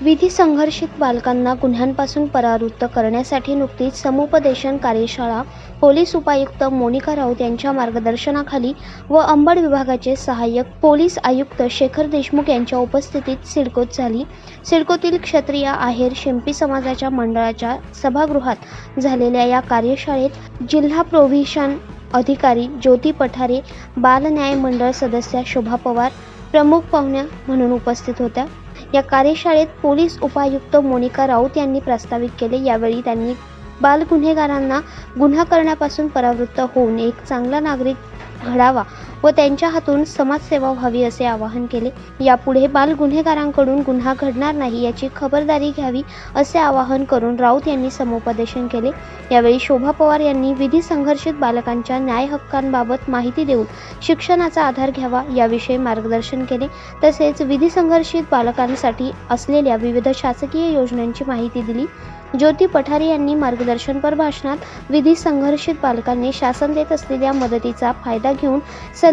विधी संघर्षित बालकांना गुन्ह्यांपासून परावृत्त करण्यासाठी नुकतीच समुपदेशन कार्यशाळा पोलीस उपायुक्त मोनिका राऊत यांच्या मार्गदर्शनाखाली व अंबड विभागाचे सहाय्यक पोलीस आयुक्त शेखर देशमुख यांच्या उपस्थितीत सिडकोत झाली. सिडकोतील क्षत्रिय आहेर शिंपी समाजाच्या मंडळाच्या सभागृहात झालेल्या या कार्यशाळेत जिल्हा प्रोव्हिशन अधिकारी ज्योती पठारे बालन्याय मंडळ सदस्या शोभा पवार प्रमुख पाहुण्या म्हणून उपस्थित होत्या. या कार्यशाळेत पोलीस उपायुक्त मोनिका राऊत यांनी प्रस्तावित केले. यावेळी त्यांनी बाल गुन्हेगारांना गुन्हा करण्यापासून परावृत्त होऊन एक चांगला नागरिक घडावा व त्यांच्या हातून समाजसेवा व्हावी असे आवाहन केले. यापुढे बाल गुन्हेगारांकडून गुन्हा घडणार नाही याची खबरदारी घ्यावी असे आवाहन करून राऊत यांनी समुपदेशन केले. यावेळी शोभा पवार यांनी विधी संघर्षित बालकांच्या न्याय हक्कांबाबत माहिती देऊन शिक्षणाचा आधार घ्यावा याविषयी मार्गदर्शन केले. तसेच विधी संघर्षित बालकांसाठी असलेल्या विविध शासकीय योजनांची माहिती दिली. ज्योती पठारे यांनी मार्गदर्शनपर भाषणात विधी संघर्षित बालकांनी शासन देत असलेल्या मदतीचा फायदा घेऊन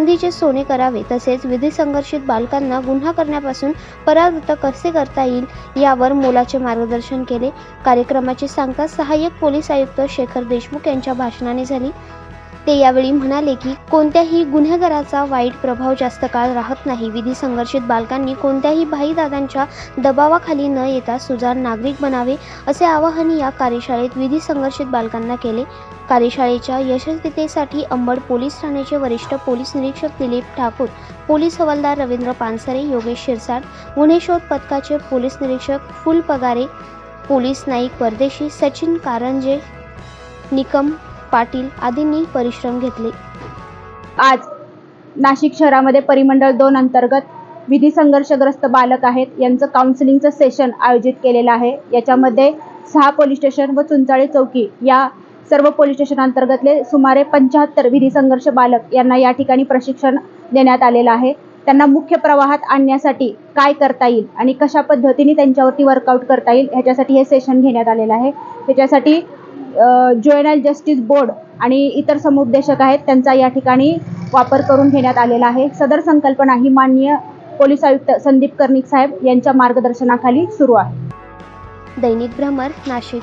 संधीचे सोने करावे तसेच विधी संघर्षित बालकांना गुन्हा करण्यापासून परावृत्त कसे करता येईल यावर मोलाचे मार्गदर्शन केले. कार्यक्रमाची सांगता सहाय्यक पोलीस आयुक्त शेखर देशमुख यांच्या भाषणाने झाली. ते यावेळी म्हणाले की कोणत्याही गुन्हेगाराचा वाईट प्रभाव जास्त काळ राहत नाही. विधी संघर्षित बालकांनी कोणत्याही भाईदादांच्या दबावाखाली न येता सुजाण नागरिक बनावे असे आवाहन या कार्यशाळेत विधी संघर्षित बालकांना केले. कार्यशाळेच्या यशस्वीतेसाठी अंबड पोलीस ठाण्याचे वरिष्ठ पोलीस निरीक्षक दिलीप ठाकूर पोलीस हवालदार रवींद्र पानसरे योगेश शिरसाट गुन्हे शोध पथकाचे पोलीस निरीक्षक फुल पगारे पोलीस नाईक परदेशी सचिन कारंजे निकम पाटील आदींनी परिश्रम घेतले. आज नाशिक शहरामध्ये परिमंडळ दोन अंतर्गत विधी संघर्षग्रस्त बालक आहेत. यांचं काउन्सिलिंगचं सेशन आयोजित केलेलं आहे. याच्यामध्ये सहा पोलीस स्टेशन व चुंचाळी चौकी या सर्व पोलीस स्टेशन अंतर्गतले सुमारे पंच्याहत्तर विधी संघर्ष बालक यांना या ठिकाणी प्रशिक्षण देण्यात आलेलं आहे. त्यांना मुख्य प्रवाहात आणण्यासाठी काय करता येईल आणि कशा पद्धतीने त्यांच्यावरती वर्कआउट करता येईल ह्याच्यासाठी हे सेशन घेण्यात आलेलं आहे. त्याच्यासाठी ज्युएनाईल जस्टिस बोर्ड आणि इतर समुपदेशक आहेत त्यांचा या ठिकाणी वापर करून घेण्यात आलेला आहे. सदर संकल्पना ही माननीय पोलीस आयुक्त संदीप कर्णिक साहेब यांच्या मार्गदर्शनाखाली सुरू आहे. दैनिक भ्रमर नाशिक.